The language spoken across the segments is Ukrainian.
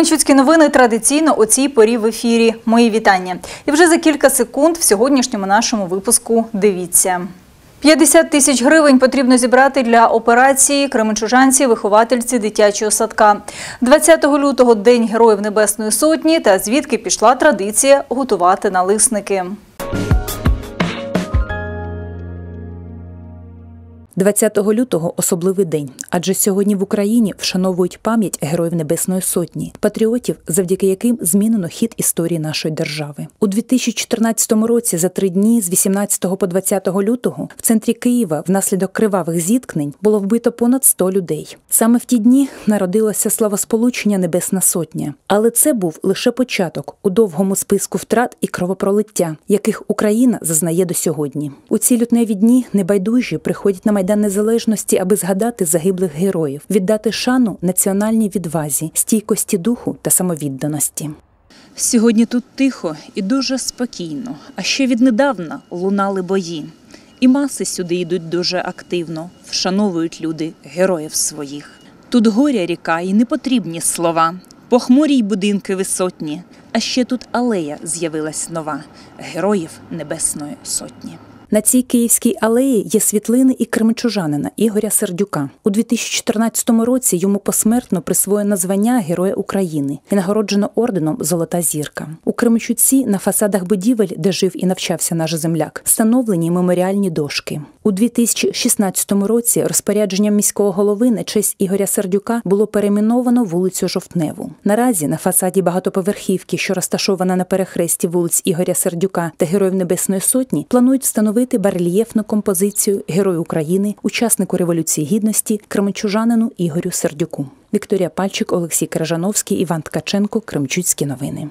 Кременчуцькі новини традиційно у цій порі в ефірі. Мої вітання. І вже за кілька секунд в сьогоднішньому нашому випуску дивіться. 50 тисяч гривень потрібно зібрати для операції Кременчужанці, виховательці дитячого садка. 20 лютого День Героїв Небесної Сотні та звідки пішла традиція готувати налисники. 20 лютого особливий день, адже сьогодні в Україні вшановують пам'ять Героїв Небесної Сотні, патріотів, завдяки яким змінено хід історії нашої держави. У 2014 році, за три дні з 18 по 20 лютого, в центрі Києва внаслідок кривавих зіткнень було вбито понад 100 людей. Саме в ті дні народилося славосполучення Небесна Сотня, але це був лише початок у довгому списку втрат і кровопролиття, яких Україна зазнає до сьогодні. У ці лютневі дні небайдужі приходять на майдан незалежності, аби згадати загиблих героїв, віддати шану національній відвазі, стійкості духу та самовідданості. Сьогодні тут тихо і дуже спокійно, а ще віднедавна лунали бої. І маси сюди йдуть дуже активно, вшановують люди героїв своїх. Тут горя ріка і непотрібні слова, похмурі й будинки висотні, а ще тут алея з'явилась нова героїв Небесної Сотні. На цій київській алеї є світлини і кременчужанина Ігоря Сердюка. У 2014 році йому посмертно присвоєно звання Героя України і нагороджено орденом Золота зірка. У Кременчуці на фасадах будівель, де жив і навчався наш земляк, встановлені меморіальні дошки. У 2016 році розпорядженням міського голови на честь Ігоря Сердюка було перейменовано вулицю Жовтневу. Наразі на фасаді багатоповерхівки, що розташована на перехресті вулиць Ігоря Сердюка та Героїв Небесної Сотні, планують встановити барельєфну композицію Герою України, учаснику Революції Гідності, кременчужанину Ігорю Сердюку. Вікторія Пальчик, Олексій Крижановський, Іван Ткаченко, Кремчуцькі новини.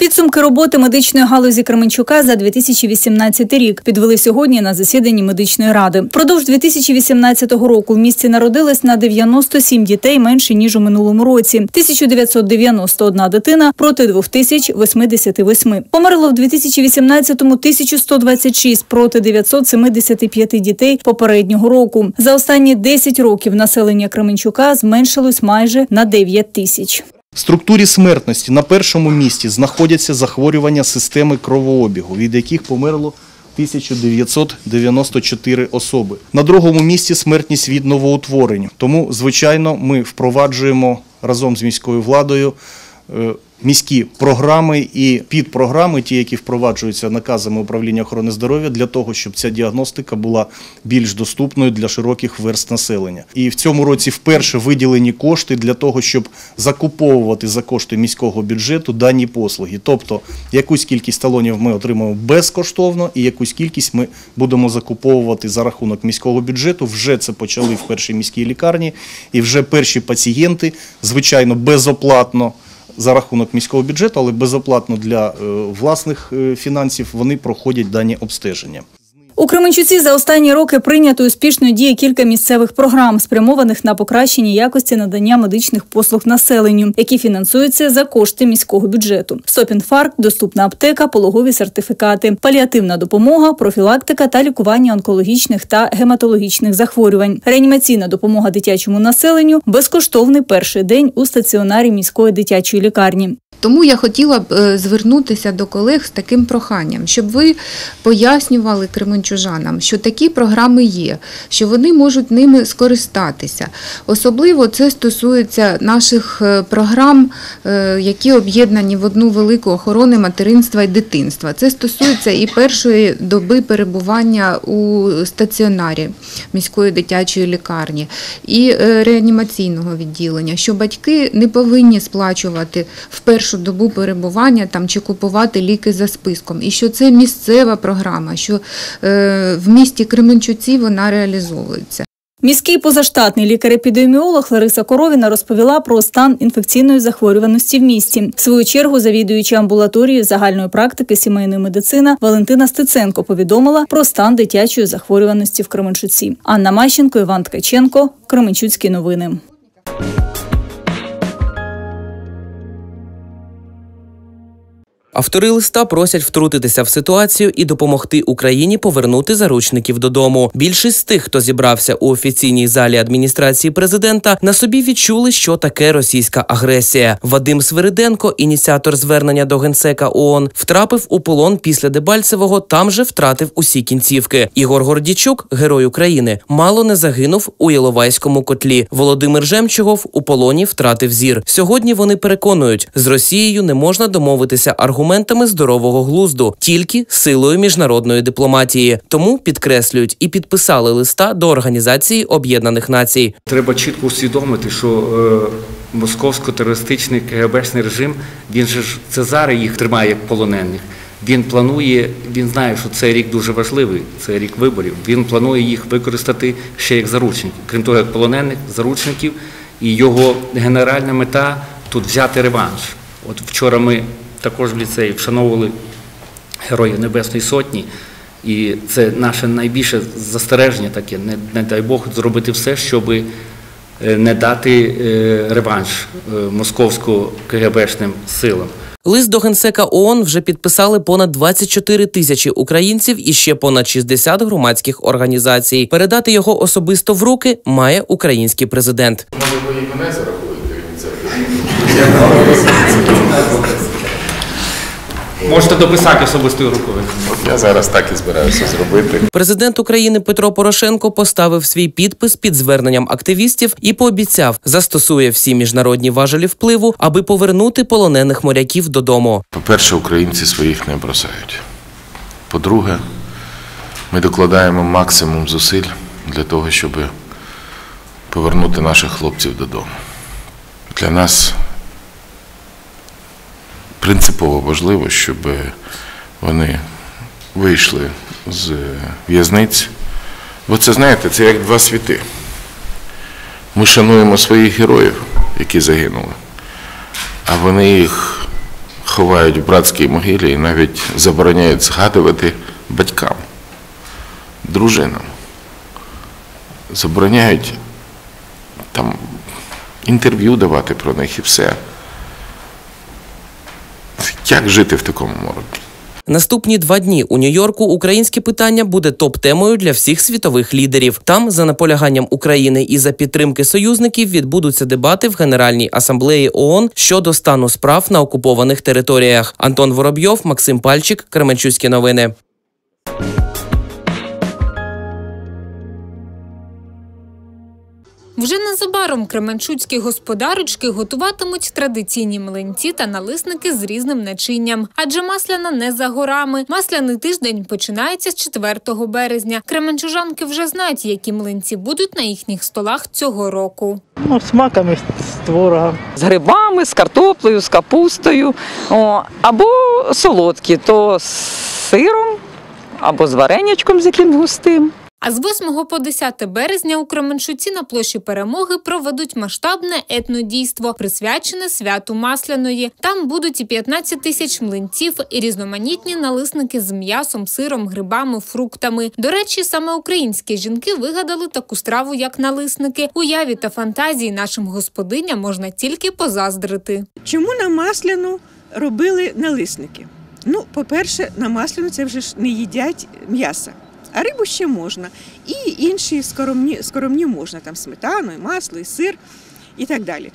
Підсумки роботи медичної галузі Кременчука за 2018 рік підвели сьогодні на засіданні медичної ради. Впродовж 2018 року в місті народилось на 97 дітей менше ніж у минулому році. 1991 дитина проти 2088. Померло в 2018-му 1126 проти 975 дітей попереднього року. За останні 10 років населення Кременчука зменшилось майже на 9 тисяч. В структурі смертності на першому місці знаходяться захворювання системи кровообігу, від яких померло 1994 особи. На другому місці смертність від новоутворень. Тому, звичайно, ми впроваджуємо разом з міською владою е, міські програми і підпрограми, ті, які впроваджуються наказами управління охорони здоров'я, для того, щоб ця діагностика була більш доступною для широких верст населення. І в цьому році вперше виділені кошти для того, щоб закуповувати за кошти міського бюджету дані послуги. Тобто якусь кількість талонів ми отримаємо безкоштовно, і якусь кількість ми будемо закуповувати за рахунок міського бюджету. Вже це почали в першій міській лікарні, і вже перші пацієнти, звичайно, безоплатно за рахунок міського бюджету, але безоплатно для е, власних е, фінансів вони проходять дані обстеження. У Кременчуці за останні роки прийнято успішно діє кілька місцевих програм, спрямованих на покращення якості надання медичних послуг населенню, які фінансуються за кошти міського бюджету. Стопінфарк, доступна аптека, пологові сертифікати, паліативна допомога, профілактика та лікування онкологічних та гематологічних захворювань, реанімаційна допомога дитячому населенню, безкоштовний перший день у стаціонарі міської дитячої лікарні. Тому я хотіла б е, звернутися до колег з таким проханням, щоб ви пояснювали кременчужанам, що такі програми є, що вони можуть ними скористатися. Особливо це стосується наших е, програм, е, які об'єднані в одну велику охорони материнства і дитинства. Це стосується і першої доби перебування у стаціонарі міської дитячої лікарні, і реанімаційного відділення, що батьки не повинні сплачувати в першу добу перебування там чи купувати ліки за списком, і що це місцева програма, що е, в місті Кременчуці вона реалізовується. Міський позаштатний лікар-епідеміолог Лариса Коровіна розповіла про стан інфекційної захворюваності в місті. В свою чергу, завідуючи амбулаторією загальної практики сімейної медицини Валентина Стеценко повідомила про стан дитячої захворюваності в Кременчуці. Анна Мащенко, Іван Ткаченко, Кременчуцькі новини. Автори листа просять втрутитися в ситуацію і допомогти Україні повернути заручників додому. Більшість з тих, хто зібрався у офіційній залі адміністрації президента, на собі відчули, що таке російська агресія. Вадим Свириденко, ініціатор звернення до генсека ООН, втрапив у полон після Дебальцевого. Там же втратив усі кінцівки. Ігор Гордічук, герой України, мало не загинув у Іловайському котлі. Володимир Жемчугов у полоні втратив зір. Сьогодні вони переконують, з Росією не можна домовитися аргументами здорового глузду, тільки силою міжнародної дипломатії. Тому підкреслюють і підписали листа до Організації Об'єднаних Націй. Треба чітко усвідомити, що е, московсько-терористичний КГБшний режим, він же ж Цезари їх тримає як полонених. Він планує, він знає, що цей рік дуже важливий, це рік виборів. Він планує їх використати ще як заручників. Крім того, як полонених, заручників, і його генеральна мета тут взяти реванш. От вчора ми також в ліцеї вшановували Героїв Небесної Сотні. І це наше найбільше застереження таке, не, не дай Бог зробити все, щоб не дати е, реванш е, московсько-КГБшним силам. Лист до генсека ООН вже підписали понад 24 тисячі українців і ще понад 60 громадських організацій. Передати його особисто в руки має український президент. Може, ви і мене зарахуєте ініціативу? Можете дописати особистою рукою. От я зараз так і збираюся зробити. Президент України Петро Порошенко поставив свій підпис під зверненням активістів і пообіцяв застосує всі міжнародні важелі впливу, аби повернути полонених моряків додому. По-перше, українці своїх не бросають. По-друге, ми докладаємо максимум зусиль для того, щоб повернути наших хлопців додому. Для нас принципово важливо, щоб вони вийшли з в'язниць. Бо це, знаєте, це як два світи. Ми шануємо своїх героїв, які загинули, а вони їх ховають в братській могилі і навіть забороняють згадувати батькам, дружинам. Забороняють там інтерв'ю давати про них і все. Як жити в такому мороці? Наступні два дні у Нью-Йорку українське питання буде топ-темою для всіх світових лідерів. Там, за наполяганням України і за підтримки союзників, відбудуться дебати в Генеральній асамблеї ООН щодо стану справ на окупованих територіях. Антон Воробйов, Максим Пальчик, Кременчуцькі новини. Вже незабаром кременчуцькі господарочки готуватимуть традиційні млинці та налисники з різним начинням. Адже масляна не за горами. Масляний тиждень починається з 4 березня. Кременчужанки вже знають, які млинці будуть на їхніх столах цього року. Ну, з маками, з творогом. з грибами, з картоплею, з капустою, о, або солодкі, то з сиром, або з варенячком з яким густим. А з 8 по 10 березня у Кременчуці на площі Перемоги проведуть масштабне етнодійство, присвячене святу Масляної. Там будуть і 15 тисяч млинців, і різноманітні налисники з м'ясом, сиром, грибами, фруктами. До речі, саме українські жінки вигадали таку страву, як налисники. Уяві та фантазії нашим господиням можна тільки позаздрити. Чому на масляну робили налисники? Ну, по-перше, на масляну це вже ж не їдять м'яса. А рибу ще можна. І інші скоромні, скоромні можна, там сметану, і масло, і сир і так далі.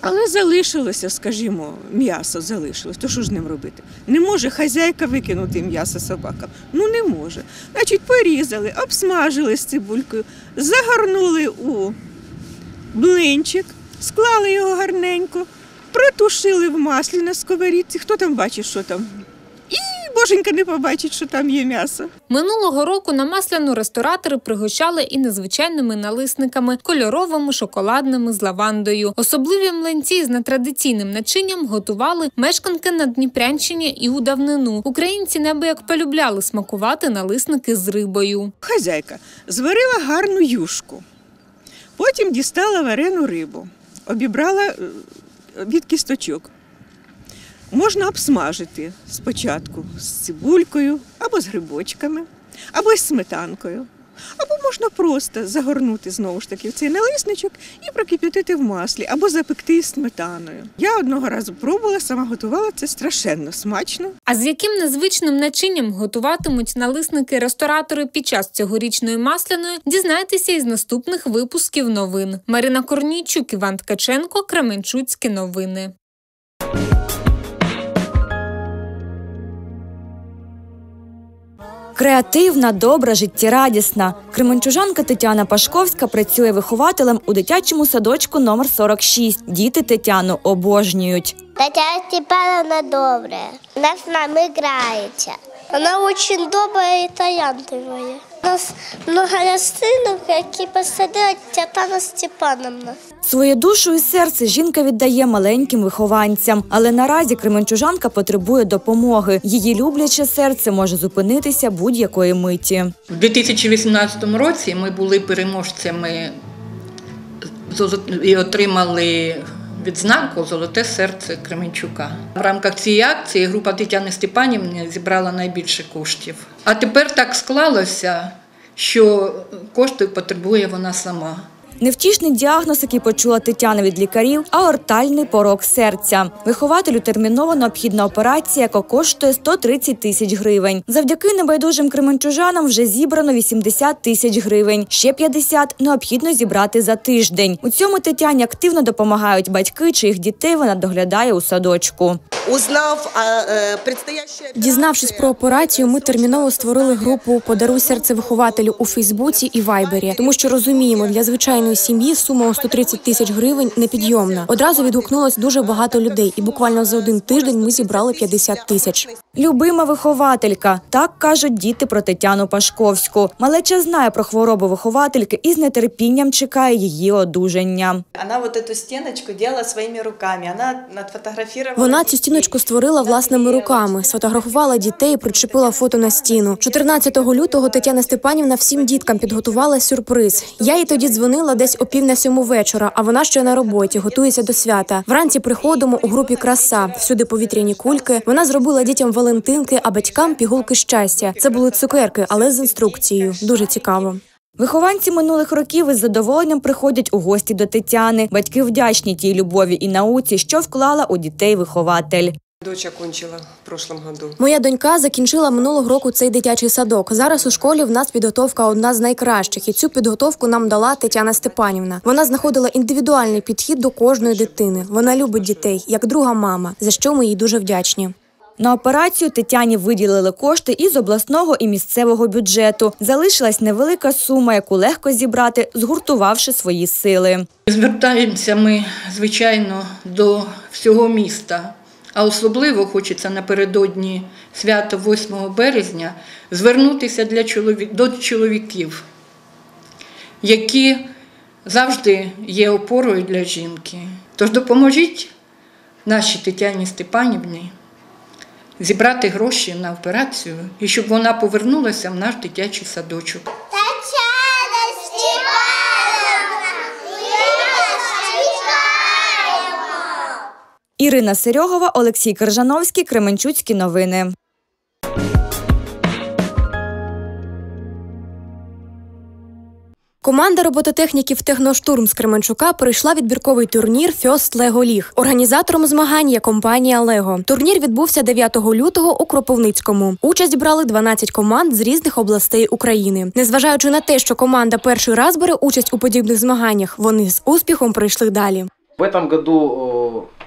Але залишилося, скажімо, м'ясо залишилось. То що ж з ним робити? Не може хазяйка викинути м'ясо собакам. Ну не може. Значить, порізали, обсмажили з цибулькою, загорнули у блинчик, склали його гарненько, протушили в маслі на сковорідці. Хто там бачить, що там? І боженька не побачить, що там є м'ясо. Минулого року на масляну ресторатори пригощали і незвичайними налисниками, кольоровими, шоколадними з лавандою. Особливі млинці з нетрадиційним начинням готували мешканки на Дніпрянщині і у давнину. Українці неабияк полюбляли смакувати налисники з рибою. Хазяйка зварила гарну юшку, потім дістала варену рибу, обібрала е, від кісточок. Можна обсмажити спочатку з цибулькою, або з грибочками, або з сметанкою. Або можна просто загорнути знову ж таки в цей налисничок і прокип'ятити в маслі, або запекти із сметаною. Я одного разу пробувала, сама готувала це страшенно смачно. А з яким незвичним начинням готуватимуть налисники ресторатори під час цьогорічної масляної, дізнайтеся із наступних випусків новин. Марина Корнійчук, Іван Ткаченко, Кременчуцькі новини. Креативна, добра, життєрадісна. Кременчужанка Тетяна Пашковська працює вихователем у дитячому садочку номер 46. Діти Тетяну обожнюють. Тетяна Степановна добре. Вона з нами грається. Вона дуже добра і талантливая. У нас много растинок, які посадила Тетяна Степановна. Свою душу і серце жінка віддає маленьким вихованцям, але наразі кременчужанка потребує допомоги. Її любляче серце може зупинитися будь-якої миті. У 2018 році ми були переможцями і отримали відзнаку Золоте серце Кременчука. В рамках цієї акції група Тетяни Степанівни зібрала найбільше коштів. А тепер так склалося, що коштів потребує вона сама. Невтішний діагноз, який почула Тетяна від лікарів, аортальний порок серця. Вихователю терміново необхідна операція, яка коштує 130 тисяч гривень. Завдяки небайдужим кременчужанам вже зібрано 80 тисяч гривень. Ще 50 необхідно зібрати за тиждень. У цьому Тетяні активно допомагають батьки, чиїх дітей вона доглядає у садочку. Узнав о э, Дізнавшись про операцію, ми терміново створили групу Подаруй серце вихователю у Фейсбуці і Вайбері, тому що розуміємо, для звичайної сім'ї сума у 130 тисяч гривень непідйомна. Одразу відгукнулось дуже багато людей, і буквально за один тиждень ми зібрали 50 тисяч. Любима вихователька, так кажуть діти про Тетяну Пашковську. Малеча знає про хворобу виховательки і з нетерпінням чекає її одужання. Она вот эту стеночку делала своими руками. Она надфотографировала. Вона цю стіночку створила власними руками, сфотографувала дітей, причепила фото на стіну. 14 лютого Тетяна Степанівна всім діткам підготувала сюрприз. Я їй тоді дзвонила десь о пів на сьому вечора, а вона ще на роботі, готується до свята. Вранці приходимо у групі краса. Всюди повітряні кульки. Вона зробила дітям валентинки, а батькам пігулки щастя. Це були цукерки, але з інструкцією. Дуже цікаво. Вихованці минулих років із задоволенням приходять у гості до Тетяни. Батьки вдячні тій любові і науці, що вклала у дітей вихователь. Дочь окончила в прошлом году. Моя донька закінчила минулого року цей дитячий садок. Зараз у школі в нас підготовка одна з найкращих, і цю підготовку нам дала Тетяна Степанівна. Вона знаходила індивідуальний підхід до кожної дитини. Вона любить дітей як друга мама, за що ми їй дуже вдячні. На операцію Тетяні виділили кошти із обласного і місцевого бюджету. Залишилась невелика сума, яку легко зібрати, згуртувавши свої сили. Звертаємося ми, звичайно, до всього міста. А особливо хочеться напередодні свята 8 березня звернутися для чоловік, до чоловіків, які завжди є опорою для жінки. Тож допоможіть нашій Тетяні Степанівні зібрати гроші на операцію і щоб вона повернулася в наш дитячий садочок. Ірина Серьогова, Олексій Крижановський, Кременчуцькі новини. Команда робототехніків Техноштурм з Кременчука пройшла відбірковий турнір First Lego League. Організатором змагань є компанія Лего. Турнір відбувся 9 лютого у Кропивницькому. Участь брали 12 команд з різних областей України. Незважаючи на те, що команда перший раз бере участь у подібних змаганнях, вони з успіхом пройшли далі. В о, всемирная...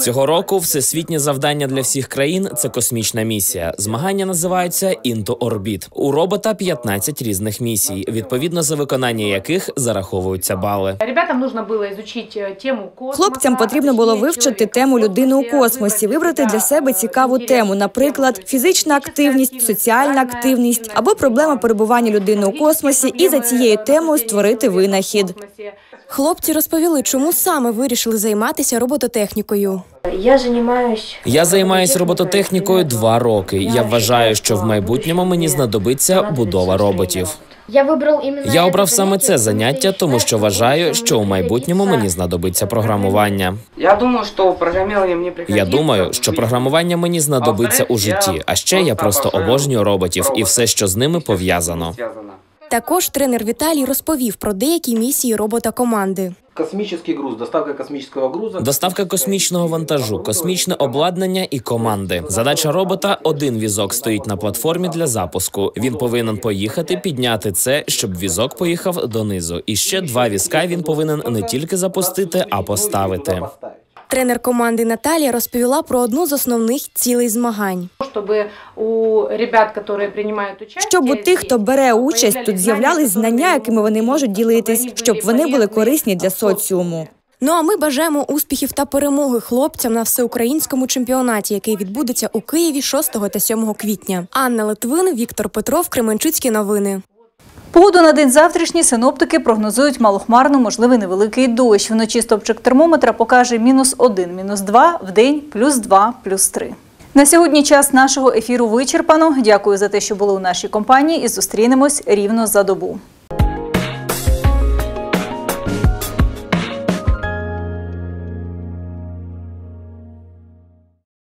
Цього року всесвітнє завдання для всіх країн це космічна місія. Змагання називаються Into Orbit. У робота 15 різних місій, відповідно за виконання яких зараховуються бали. Ребятам нужно было изучить э, тему космоса. Хлопцям потрібно було вивчити тему людини у космосі, вибрати для себе цікаву тему, наприклад, фізична активність, соціальна активність або проблема перебування людини у космосі, і за цією темою створити винахід. Хлопці розповіли, чому саме вирішили займатися робототехнікою. Я занимаюсь Я займаюся робототехнікою два роки. Я вважаю, що в майбутньому мені знадобиться будова роботів. Я выбрал именно Я обрав саме це заняття, тому що вважаю, що у майбутньому мені знадобиться програмування. Я думаю, что программирование мне. Я думаю, що програмування мені знадобиться у житті. А ще я просто обожнюю роботів і все, що з ними пов'язано. Також тренер Віталій розповів про деякі місії робота команди. Космический груз, доставка космического груза. Доставка космічного вантажу, космічне обладнання і команди. Задача робота: один візок стоїть на платформі для запуску. Він повинен поїхати, підняти це, щоб візок поїхав донизу. І ще два візка він повинен не тільки запустити, а поставити. Тренер команди Наталія розповіла про одну з основних цілей змагань. Чтобы у ребят, которые принимают участие, Щоб у тих, хто бере участь, тут з'являлись знання, якими вони можуть ділитись, щоб вони були корисні для соціуму. Ну а ми бажаємо успіхів та перемоги хлопцям на всеукраїнському чемпіонаті, який відбудеться у Києві 6 та 7 квітня. Анна Литвин, Віктор Петров, Кременчуцькі новини. Погоду на день завтрашній синоптики прогнозують малохмарно, можливий невеликий дощ. Вночі стопчик термометра покаже мінус 1, мінус 2, в день плюс 2, плюс 3. На сьогодні час нашого ефіру вичерпано. Дякую за те, що були у нашій компанії і зустрінемось рівно за добу.